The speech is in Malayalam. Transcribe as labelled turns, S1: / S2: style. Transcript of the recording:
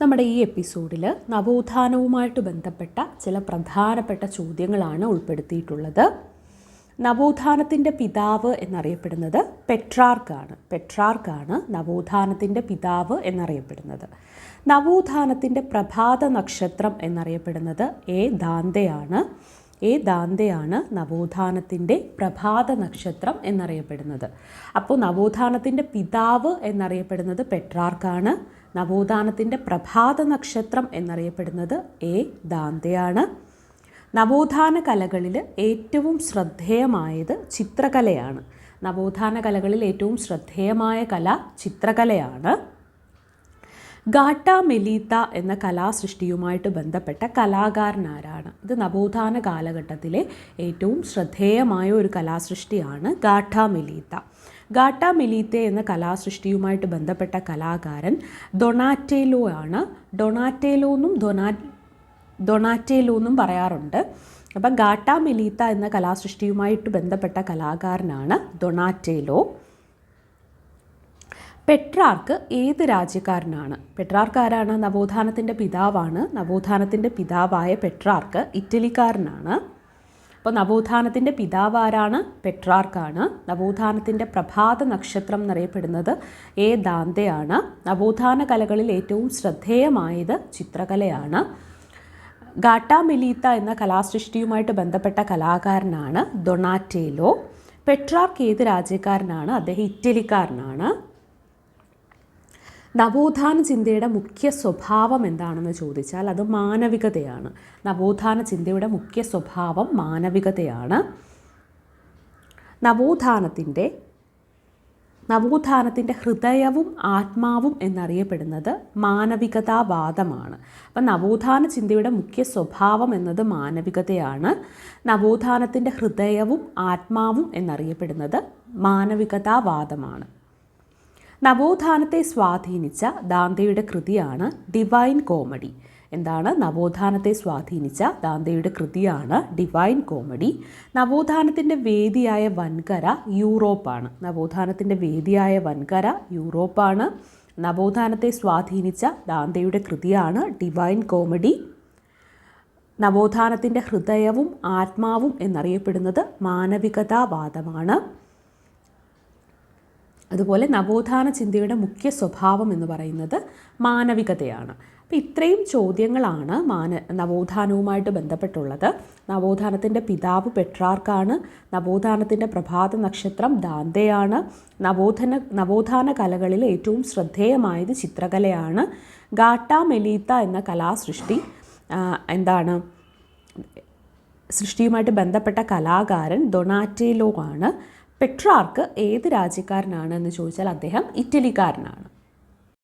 S1: നമ്മുടെ ഈ എപ്പിസോഡിൽ നവോത്ഥാനവുമായിട്ട് ബന്ധപ്പെട്ട ചില പ്രധാനപ്പെട്ട ചോദ്യങ്ങളാണ് ഉൾപ്പെടുത്തിയിട്ടുള്ളത്. നവോത്ഥാനത്തിന്റെ പിതാവ് എന്നറിയപ്പെടുന്നത് പെട്രാർക്കാണ്. പെട്രാർക്കാണ് നവോത്ഥാനത്തിന്റെ പിതാവ് എന്നറിയപ്പെടുന്നത്. നവോത്ഥാനത്തിന്റെ പ്രഭാത നക്ഷത്രം എന്നറിയപ്പെടുന്നത് എ ദാന്തയാണ്. എ ദാന്തയാണ് നവോത്ഥാനത്തിന്റെ പ്രഭാത നക്ഷത്രം എന്നറിയപ്പെടുന്നത്. അപ്പോൾ നവോത്ഥാനത്തിന്റെ പിതാവ് എന്നറിയപ്പെടുന്നത് പെട്രാർക്കാണ്. നവോത്ഥാനത്തിന്റെ പ്രഭാത നക്ഷത്രം എന്നറിയപ്പെടുന്നത് എ ദാന്തയാണ്. നവോത്ഥാന കലകളിൽ ഏറ്റവും ശ്രദ്ധേയമായത് ചിത്രകലയാണ്. നവോത്ഥാന കലകളിൽ ഏറ്റവും ശ്രദ്ധേയമായ കല ചിത്രകലയാണ്. ഗാട്ട മെലീത്ത എന്ന കലാസൃഷ്ടിയുമായിട്ട് ബന്ധപ്പെട്ട കലാകാരൻ ആരാണ് ഇത് നവോത്ഥാന കാലഘട്ടത്തിലെ ഏറ്റവും ശ്രദ്ധേയമായ ഒരു കലാസൃഷ്ടിയാണ് ഗാട്ട മെലീത്ത. ഗാട്ട മെലീത്ത എന്ന കലാസൃഷ്ടിയുമായിട്ട് ബന്ധപ്പെട്ട കലാകാരൻ ഡൊണാറ്റേലോ ആണ്. ഡൊണാറ്റേലോ എന്നും ഡൊനാ ഡൊണാറ്റേലോ എന്നും പറയാറുണ്ട്. അപ്പം ഗാട്ട മെലീത്ത എന്ന കലാസൃഷ്ടിയുമായിട്ട് ബന്ധപ്പെട്ട കലാകാരനാണ് ഡൊണാറ്റേലോ. പെട്രാർക്ക് ഏത് രാജ്യക്കാരനാണ്? പെട്രാർക്ക് ആരാണ് നവോത്ഥാനത്തിന്റെ പിതാവാണ്. നവോത്ഥാനത്തിന്റെ പിതാവായ പെട്രാർക്ക് ഇറ്റലിക്കാരനാണ്. അപ്പോൾ നവോത്ഥാനത്തിന്റെ പിതാവ് ആരാണ് പെട്രാർക്കാണ്. നവോത്ഥാനത്തിന്റെ പ്രഭാത നക്ഷത്രം എന്നറിയപ്പെടുന്നത് എ ദാന്തയാണ്. നവോത്ഥാന കലകളിൽ ഏറ്റവും ശ്രദ്ധേയമായത് ചിത്രകലയാണ്. ഗാട്ട മെലീത്ത എന്ന കലാസൃഷ്ടിയുമായിട്ട് ബന്ധപ്പെട്ട കലാകാരനാണ് ഡൊണാറ്റേലോ. പെട്രാർക്ക് ഏത് രാജ്യക്കാരനാണ്? അദ്ദേഹം ഇറ്റലിക്കാരനാണ്. നവോത്ഥാന ചിന്തയുടെ മുഖ്യ സ്വഭാവം എന്താണെന്ന് ചോദിച്ചാൽ അത് മാനവികതയാണ്. നവോത്ഥാന ചിന്തയുടെ മുഖ്യ സ്വഭാവം മാനവികതയാണ്. നവോത്ഥാനത്തിന്റെ നവോത്ഥാനത്തിന്റെ ഹൃദയവും ആത്മാവും എന്നറിയപ്പെടുന്നത് മാനവികതാവാദമാണ്. അപ്പം നവോത്ഥാന ചിന്തയുടെ മുഖ്യ സ്വഭാവം എന്നത് മാനവികതയാണ്. നവോത്ഥാനത്തിന്റെ ഹൃദയവും ആത്മാവും എന്നറിയപ്പെടുന്നത് മാനവികതാവാദമാണ്. നവോത്ഥാനത്തെ സ്വാധീനിച്ച ദാന്തയുടെ കൃതിയാണ് ഡിവൈൻ കോമഡി. എന്താണ് നവോത്ഥാനത്തെ സ്വാധീനിച്ച ദാന്തയുടെ കൃതിയാണ് ഡിവൈൻ കോമഡി. നവോത്ഥാനത്തിന്റെ വേദിയായ വൻകര യൂറോപ്പാണ്. നവോത്ഥാനത്തിന്റെ വേദിയായ വൻകര യൂറോപ്പാണ്. നവോത്ഥാനത്തെ സ്വാധീനിച്ച ദാന്തയുടെ കൃതിയാണ് ഡിവൈൻ കോമഡി. നവോത്ഥാനത്തിന്റെ ഹൃദയവും ആത്മാവും എന്നറിയപ്പെടുന്നത് മാനവികതാവാദമാണ്. അതുപോലെ നവോത്ഥാന ചിന്തയുടെ മുഖ്യ സ്വഭാവം എന്ന് പറയുന്നത് മാനവികതയാണ്. അപ്പോൾ ഇത്രയും ചോദ്യങ്ങളാണ് മാന നവോത്ഥാനവുമായിട്ട് ബന്ധപ്പെട്ടുള്ളത്. നവോത്ഥാനത്തിന്റെ പിതാവ് പെട്രാർക്കാണ് നവോത്ഥാനത്തിന്റെ പ്രഭാത നക്ഷത്രം ദാന്തയാണ് നവോത്ഥന നവോത്ഥാന കലകളിൽ ഏറ്റവും ശ്രദ്ധേയമായത് ചിത്രകലയാണ്. ഗാട്ട മെലീത്ത എന്ന കലാസൃഷ്ടി എന്താണ് സൃഷ്ടിയുമായിട്ട് ബന്ധപ്പെട്ട കലാകാരൻ ഡൊണാറ്റേലോ ആണ്. പെട്രാർക്ക് ഏത് രാജ്യക്കാരനാണ് എന്ന് ചോദിച്ചാൽ അദ്ദേഹം ഇറ്റലിക്കാരനാണ്.